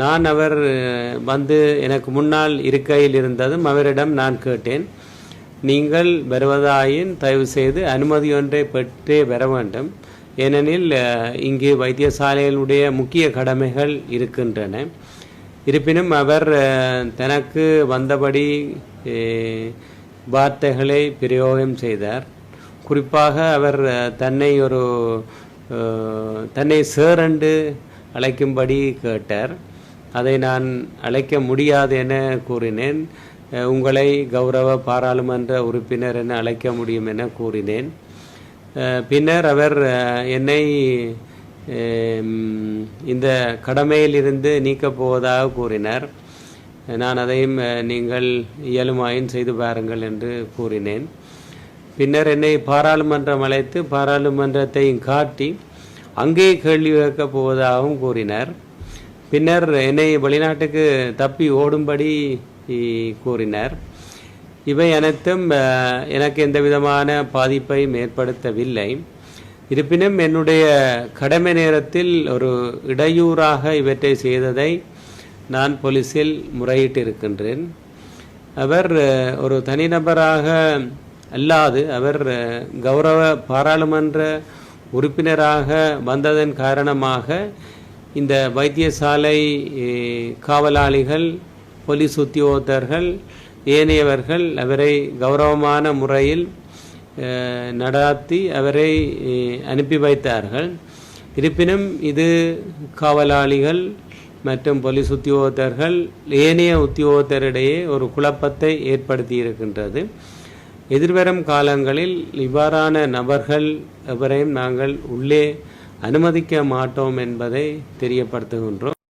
நான் அவர் வந்து எனக்கு முன்னால் இருக்கையில் இருந்ததும் அவரிடம் நான் கேட்டேன். நீங்கள் வருவதாயின் தயவு செய்து அனுமதி ஒன்றை பெற்றே வர வேண்டும். ஏனெனில் இங்கே இங்கு வைத்தியசாலைகளுடைய முக்கிய கடமைகள் இருக்கின்றன. இருப்பினும் அவர் தனக்கு வந்தபடி வார்த்தைகளை பிரயோகம் செய்தார். குறிப்பாக அவர் தன்னை ஒரு தன்னை சேர் என்று அழைக்கும்படி கேட்டார். அதை நான் அழைக்க முடியாது என கூறினேன். உங்களை கௌரவ பாராளுமன்ற உறுப்பினர் என அழைக்க முடியும் என கூறினேன். பின்னர் அவர் என்னை இந்த கடமையிலிருந்து நீக்கப் போவதாக கூறினார். நான் அதையும் நீங்கள் இயலுமாயின் செய்து பாருங்கள் என்று கூறினேன். பின்னர் என்னை பாராளுமன்றம் அழைத்து பாராளுமன்றத்தையும் காட்டி அங்கே கேள்வி கேட்கப் போவதாகவும் கூறினார். பின்னர் என்னை வெளிநாட்டுக்கு தப்பி ஓடும்படி கூறினர் கூறினார். இவை அனைத்தும் எனக்கு எந்த விதமான பாதிப்பையும் ஏற்படுத்தவில்லை. இருப்பினும் என்னுடைய கடமை நேரத்தில் ஒரு இடையூறாக இவற்றை செய்ததை நான் போலீஸில் முறையிட்டிருக்கின்றேன். அவர் ஒரு தனிநபராக அல்லாது அவர் கௌரவ பாராளுமன்ற உறுப்பினராக வந்ததன் காரணமாக இந்த வைத்தியசாலை காவலாளிகள் போலீஸ் உத்தியோகத்தர்கள் ஏனையவர்கள் அவரை கௌரவமான முறையில் நடாத்தி அவரை அனுப்பி வைத்தார்கள். இருப்பினும் இது காவலாளிகள் மற்றும் போலீஸ் உத்தியோகத்தர்கள் ஏனைய உத்தியோகத்தரிடையே ஒரு குழப்பத்தை ஏற்படுத்தி இருக்கின்றது எதிர்வரும் காலங்களில் இவ்வாறான நபர்கள் எவரையும் நாங்கள் உள்ளே அனுமதிக்க மாட்டோம் என்பதை தெரியப்படுத்துகின்றோம்.